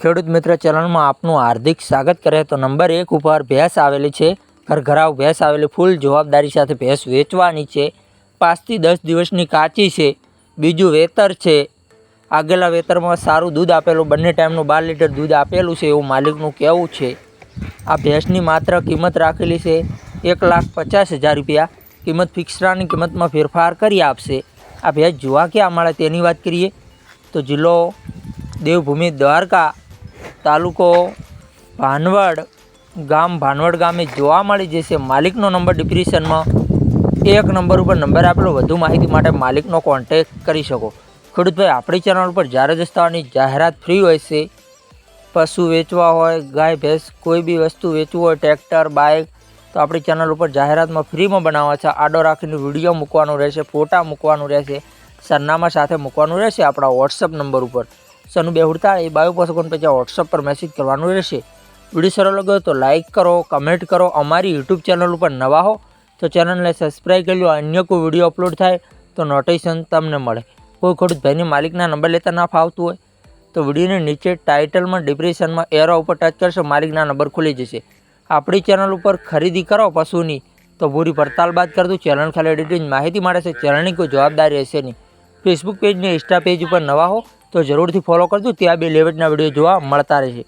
ખેડૂત મિત્ર ચેનલમાં આપનું હાર્દિક સ્વાગત કરે તો નંબર એક ઉપર ભેંસ આવેલી છે. ઘરઘરાવ ભેંસ આવેલી, ફૂલ જવાબદારી સાથે ભેંસ વેચવાની છે. પાંચથી દસ દિવસની કાચી છે. બીજું વેતર છે. આગેલા વેતરમાં સારું દૂધ આપેલું, બંને ટાઈમનું બાર લીટર દૂધ આપેલું છે એવું માલિકનું કહેવું છે. આ ભેંસની માત્ર કિંમત રાખેલી છે એક લાખ પચાસ હજાર રૂપિયા. કિંમત ફિક્સરાની કિંમતમાં ફેરફાર કરી આપશે. આ ભેંસ જોવા ક્યાં મળે તેની વાત કરીએ તો જિલ્લો દેવભૂમિ દ્વારકા. તાલુકો ભાનવડ ગામ, ભાનવડ ગામે જોવા મળી જશે માલિકનો નંબર ડિપ્રેશનમાં એક નંબર ઉપર નંબર આપેલો. વધુ માહિતી માટે માલિકનો કોન્ટેક કરી શકો. ખેડૂતભાઈ, આપણી ચેનલ ઉપર જ્યારે દસ્તાવાની જાહેરાત ફ્રી હોય છે, પશુ વેચવા હોય, ગાય, ભેંસ, કોઈ બી વસ્તુ વેચવું હોય ટ્રેક્ટર બાઇક તો આપણી ચેનલ ઉપર જાહેરાતમાં ફ્રીમાં બનાવવા છે. આડો રાખીને વીડિયો મૂકવાનો રહેશે, ફોટા મૂકવાનું રહેશે, સરનામા સાથે મૂકવાનું રહેશે આપણા વોટ્સઅપ નંબર ઉપર. સનુ બેહુડતા એ બાયો પસકોન પછી વોટ્સઅપ પર મેસેજ કરવાનું રહેશે. વીડિયો સારો લાગ્યો તો લાઇક કરો કમેન્ટ કરો, અમારી યુટ્યુબ ચેનલ ઉપર નવા હો, તો ચેનલને સબસ્ક્રાઈબ કરી લો, અન્ય કોઈ વીડિયો અપલોડ થાય તો નોટિફિકેશન તમને મળે. કોઈ ખેડૂત ભાઈની માલિકના નંબર લેતા ના ફાવતું હોય તો વિડીયોની નીચે ટાઇટલમાં ડિપ્રેશનમાં એરો ઉપર ટચ કરશો, માલિકના નંબર ખુલી જશે. આપણી ચેનલ ઉપર ખરીદી કરો, પશુની. તો પૂરી પડતાલ બાદ કરતું ચેનલ ખાલી એડિટિંગ માહિતી મળે છે. ચેનલની કોઈ જવાબદારી રહેશે નહીં. ફેસબુક પેજ ને ઇન્સ્ટા પેજ ઉપર નવા હો તો જરૂરથી ફોલો કરજો. ત્યાં બે લેવેટના વીડિયો જોવા મળતા રહેશે.